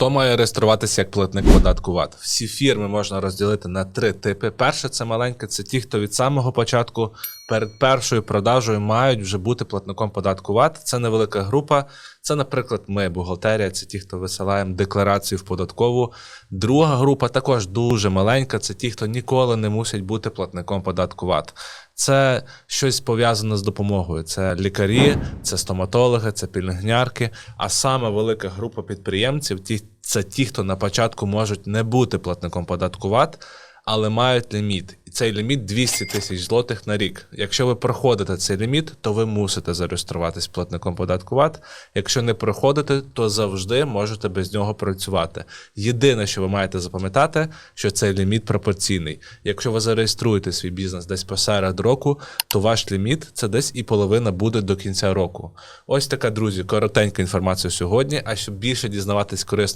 Хто має реєструватися як платник податку ВАТ? Всі фірми можна розділити на три типи. Перше це маленьке, це ті, хто від самого початку перед першою продажею мають вже бути платником податку ВАТ. Це невелика група. Це, наприклад, ми, бухгалтерія, це ті, хто висилаємо декларацію в податкову. Друга група також дуже маленька. Це ті, хто ніколи не мусять бути платником податку ВАТ. Це щось пов'язане з допомогою. Це лікарі, це стоматологи, це пільногнярки. А саме велика група підприємців ті, це ті, хто на початку можуть не бути платником податку ВАТ, але мають ліміт. Цей ліміт 200 тисяч злотих на рік. Якщо ви проходите цей ліміт, то ви мусите зареєструватись платником податку ВАТ. Якщо не проходите, то завжди можете без нього працювати. Єдине, що ви маєте запам'ятати, що цей ліміт пропорційний. Якщо ви зареєструєте свій бізнес десь посеред року, то ваш ліміт це десь і половина буде до кінця року. Ось така, друзі, коротенька інформація сьогодні. А щоб більше дізнаватись корисних